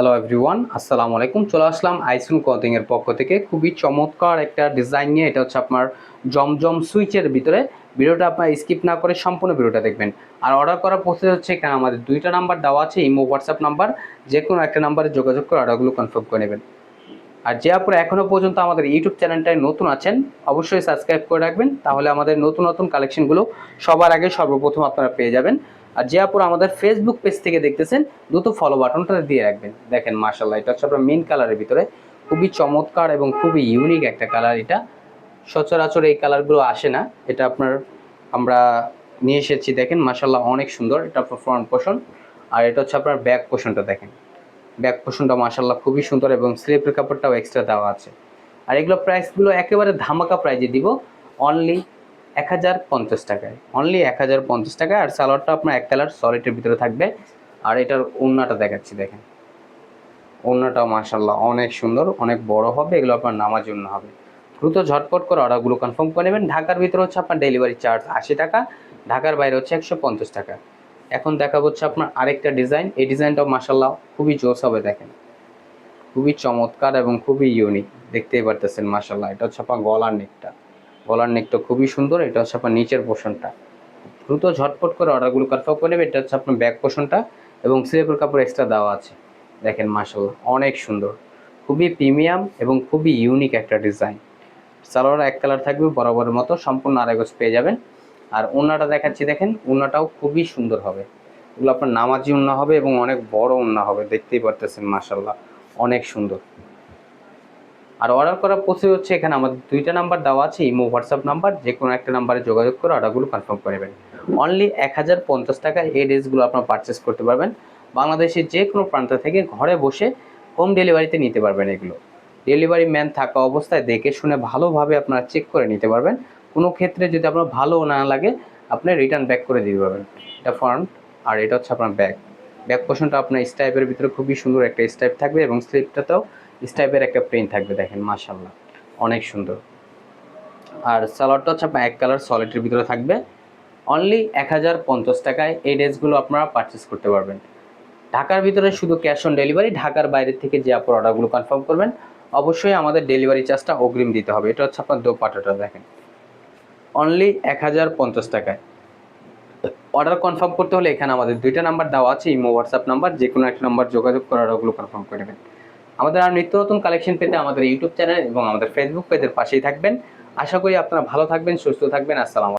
Hello everyone আসসালামু আলাইকুম চলে আসলাম আইসুন এর পক্ষ থেকে। খুবই চমৎকার একটা ডিজাইন নিয়ে। এটা হচ্ছে আপনার জমজম সুইচের ভিতরে। ভিডিওটা আপনার স্কিপ না করে সম্পূর্ণ ভিডিওটা দেখবেন। আর অর্ডার করার প্রসেস হচ্ছে এখানে আমাদের দুইটা নাম্বার দেওয়া আছে, ইমো হোয়াটসঅ্যাপ নাম্বার যে কোনো একটা নাম্বারে যোগাযোগ করে অর্ডারগুলো কনফার্ম করে নেবেন। আর যে আপনারা এখনও পর্যন্ত আমাদের ইউটিউব চ্যানেলটায় নতুন আছেন, অবশ্যই সাবস্ক্রাইব করে রাখবেন। তাহলে আমাদের নতুন নতুন কালেকশনগুলো সবার আগে সর্বপ্রথম আপনারা পেয়ে যাবেন। আর যে আপুরা আমাদের ফেসবুক পেজ থেকে দেখতেছেন, দ্রুত ফলো বাটনটা দিয়ে রাখবেন। দেখেন মার্শাল্লাহ এটা হচ্ছে আপনার মেন কালারের ভিতরে। খুবই চমৎকার এবং খুবই ইউনিক একটা কালার এটা। সচরাচর এই কালারগুলো আসে না। এটা আপনার আমরা নিয়ে এসেছি, দেখেন মার্শাল্লাহ অনেক সুন্দর। এটা আপনার ফ্রন্ট পোষণ আর এটা হচ্ছে আপনার ব্যাক পোষণটা দেখেন। ব্যাক পোষণটা মার্শাল্লাহ খুবই সুন্দর এবং স্লিপের কাপড়টাও এক্সট্রা দেওয়া আছে। আর এগুলো প্রাইসগুলো একেবারে ধামাকা প্রাইজে দিব। অনলি এক হাজার পঞ্চাশ টাকায়। অনলি এক হাজার পঞ্চাশ টাকায় আর সালোয়ারটা আপনার এক কালার সলিডের ভিতরে থাকবে। আর এটার ওড়নাটা দেখাচ্ছি, দেখেন। ওড়নাটাও মার্শাল্লাহ অনেক সুন্দর, অনেক বড় হবে, এগুলো আপনার নামার জন্য হবে। দ্রুত ঝটপট করে অর্ডারগুলো কনফার্ম করে নেবেন। ঢাকার ভিতরে হচ্ছে আপনার ডেলিভারি চার্জ আশি টাকা, ঢাকার বাইরে হচ্ছে একশো পঞ্চাশ টাকা। এখন দেখা হচ্ছে আপনার আরেকটা ডিজাইন এই ডিজাইনটাও মার্শাল্লাহ খুবই জোস হবে, দেখেন। খুবই চমৎকার এবং খুবই ইউনিক দেখতেই পারতেছেন মার্শাল্লাহ এটা হচ্ছে আপনার গলার নেকটা গলার নেকটা খুবই সুন্দর, এটা হচ্ছে আপনার নিচের পোর্শনটা দ্রুত ঝটপট করে অর্ডারগুলো কনফার্ম করে নেবে, এটা হচ্ছে আপনার ব্যাক পোর্শনটা এবং স্লিপের কাপড় এক্সট্রা দেওয়া আছে। দেখেন মার্শাল্লাহ অনেক সুন্দর। খুবই প্রিমিয়াম এবং খুবই ইউনিক একটা ডিজাইন সালোয়ার এক কালার থাকবে বরাবরের মতো, সম্পূর্ণ আড়াইগজ পেয়ে যাবেন। আর ওনাটা দেখাচ্ছি, দেখেন ওনাটাও খুবই সুন্দর হবে। এগুলো আপনার নামাজি উন্না হবে এবং অনেক বড় উন্না হবে, দেখতেই পারতেছেন মার্শাল্লাহ অনেক সুন্দর। আর অর্ডার করার প্রসেস হচ্ছে এখানে আমাদের দুইটা নাম্বার দেওয়া আছে, ইমো হোয়াটসঅ্যাপ নাম্বার যে কোনো একটা নাম্বারে যোগাযোগ করে অর্ডারগুলো কনফার্ম করে নেবেন। অনলি এক হাজার পঞ্চাশ টাকায় এই ড্রেসগুলো আপনার পারচেস করতে পারবেন। বাংলাদেশের যে কোনো প্রান্ত থেকে ঘরে বসে হোম ডেলিভারিতে নিতে পারবেন এগুলো। ডেলিভারি ম্যান থাকা অবস্থায় দেখে শুনে ভালোভাবে আপনারা চেক করে নিতে পারবেন। কোনো ক্ষেত্রে যদি আপনার ভালো না লাগে, আপনি রিটার্ন ব্যাক করে দিতে পারবেন। এটা ফ্রন্ট আর এটা হচ্ছে আপনার ব্যাক ব্যাক পোর্শনটা আপনার স্টাইপের ভিতরে খুবই সুন্দর একটা স্টাইপ থাকবে এবং স্লিপটাতেও স্টাইপের একটা প্রিন্ট থাকবে, দেখেন মাশাল্লাহ অনেক সুন্দর। আর সালোয়ারটা হচ্ছে আপনার এক কালার সলিডের ভিতরে থাকবে। অনলি এক হাজার পঞ্চাশ টাকায় এই ড্রেসগুলো আপনারা পারচেস করতে পারবেন। ঢাকার ভিতরে শুধু ক্যাশ অন ডেলিভারি ঢাকার বাইরে থেকে যে আপনার অর্ডারগুলো কনফার্ম করবেন, অবশ্যই আমাদের ডেলিভারি চার্জটা অগ্রিম দিতে হবে। এটা হচ্ছে আপনার দোপাটাটা দেখেন। অনলি এক হাজার পঞ্চাশ টাকায়। অর্ডার কনফার্ম করতে হলে এখানে আমাদের দুইটা নাম্বার দেওয়া আছে ইমো হোয়াটসঅ্যাপ নাম্বার যে কোনো একটা নাম্বার যোগাযোগ করে অর্ডারগুলো কনফার্ম করে নেবেন। আমাদের আর নিত্য নতুন কালেকশন পেতে আমাদের ইউটিউব চ্যানেল এবং আমাদের ফেসবুক পেজের পাশেই থাকবেন। আশা করি আপনারা ভালো থাকবেন, সুস্থ থাকবেন। আসসালাম